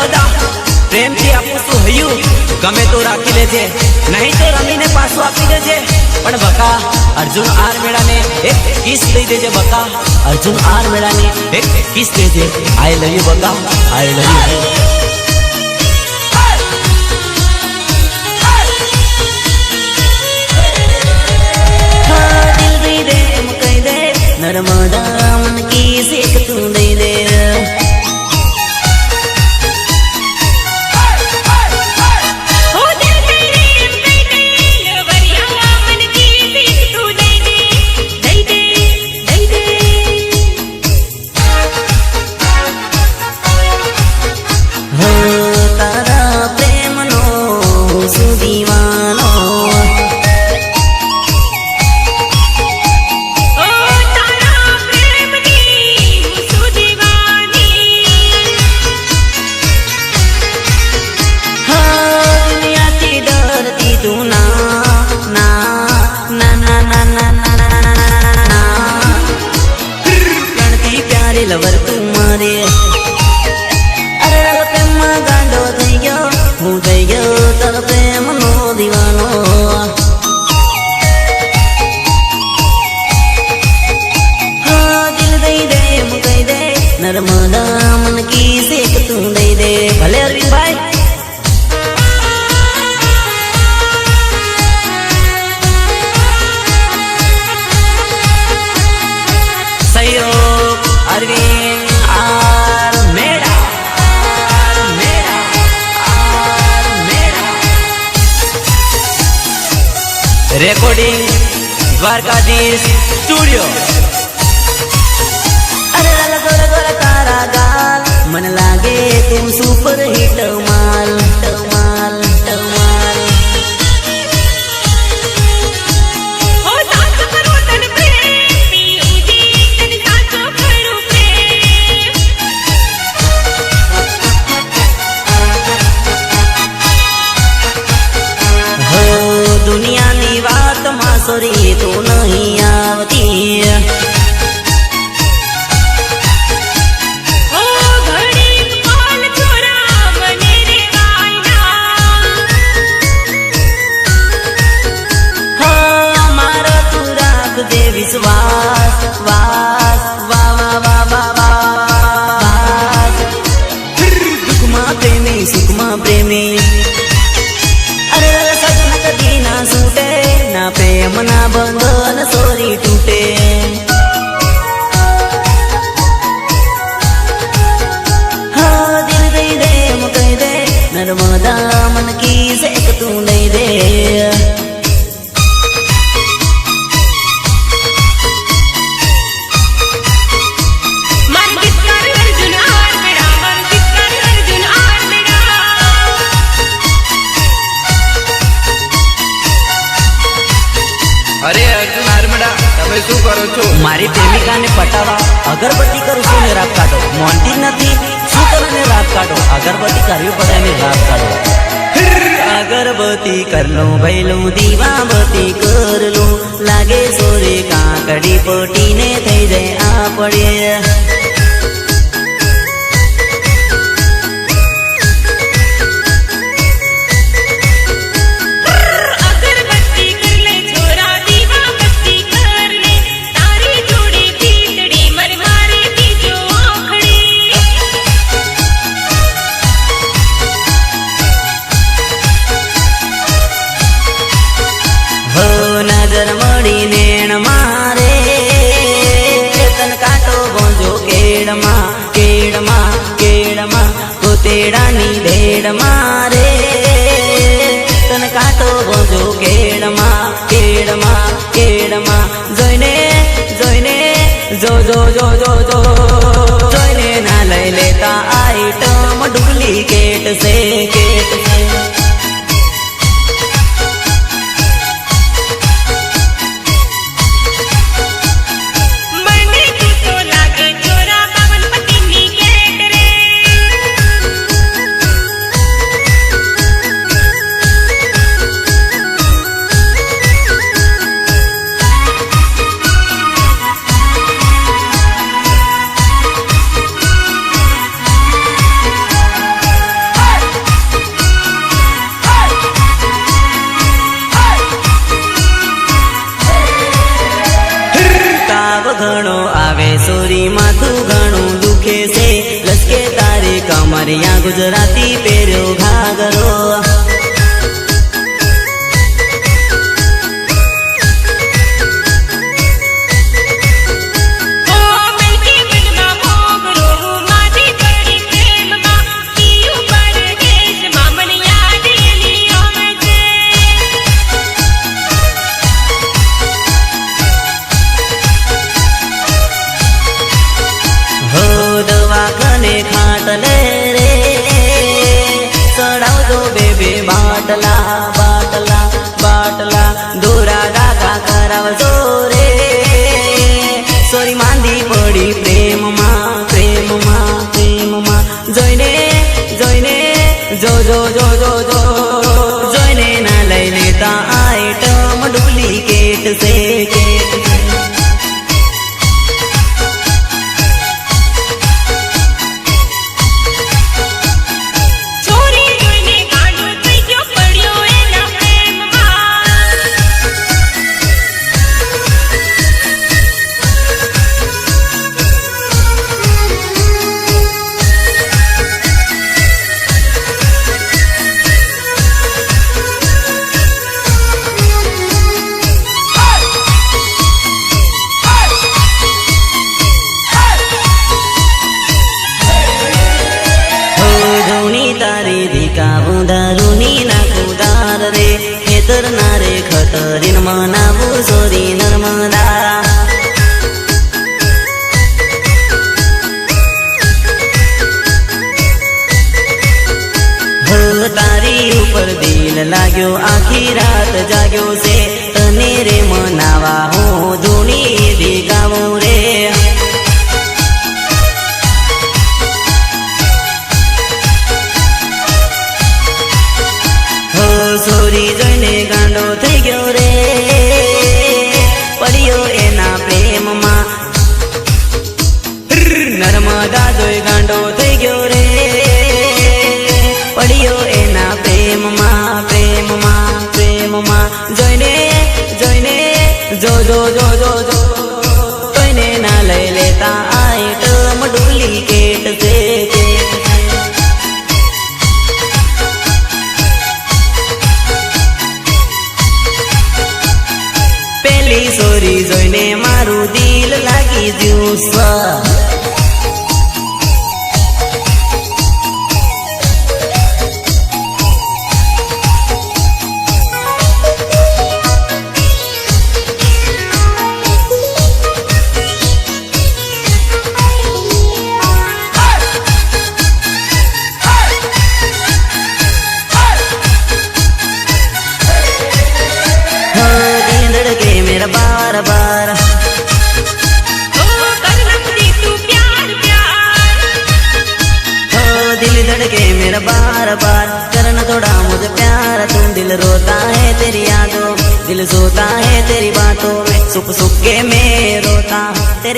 મજા પ્રેમથી આપું છું હૈયું, ગમે તો રાખી લેજે, નહીં તો રમીને પાછું આપી દેજે. પણ બકા, અર્જુન આર મેળાને એક કિસ દઈ દેજે બકા. અર્જુન આર મેળાને એક કિસ દેજે. આઈ લવ યુ બકા I love you Dwarkadhish studio. અરે લાલા ગોરા ગોરા તારા ગાલ. મને લાગે તું સુપર હિટ માલ. Disney. અગરબત્તી કરું છું ને રાત કાઢો. મોન્ટી નથી, શું કરું ને રાત કાઢો? અગરબત્તી કરવી પડે ને રાત કાઢો. અગરબત્તી કરલો ભૈલું, દીવાબત્તી કરલું. લાગે સોરે કાકડી પટીને થઈ જાય આ પડે નજર મળી નેણ મારે ચેતન કાટો ભોંજો કેડમાં કેડમાં કેડમાં ગોતેડાની ભેડ મારે. ચેતન કાટો ભોંજો કેડમાં કેડમાં કેડમાં કિશોરી માથું ઘણું દુખે છે. લસકે તારે કમરિયા ગુજરાતી પહેર્યો ઘાગરો ખાટલે રે ચડાવજો બેબી બાટલા બાટલા બાટલા દોરા દાગા કરાવજો રે સોરી માંદી પડી પ્રેમમાં પ્રેમમાં પ્રેમમાં જોઈને જોઈને જો જો જો ધીકા નાખું દાર રે ખેતર ના રે ખતરીન મનાવું સોરી નર્મદા તારી ઉપર દિલ લાગ્યો આખી રાત જાગ્યો છે તને રે જોઈને ગાંડો થઈ ગયો રે. પડ્યો એના પ્રેમમાં. નર્મદા જોઈ ગાંડો થઈ ગયો રે. પડ્યો એના પ્રેમમાં પ્રેમમાં પ્રેમમાં. જોઈને જોઈને, જો જો જો જો જો. ના લઈ લેતા આઈટમ ડુપ્લિકેટ પેલી સોરી જોઈને મારું દિલ લાગી ગયું धड़के मेरा बार बार करना थोड़ा मुझे प्यार तुम दिल रोता है तेरी यादों दिल सोता है तेरी बातों में सुख सुख के मैं रोता हूँ तेरी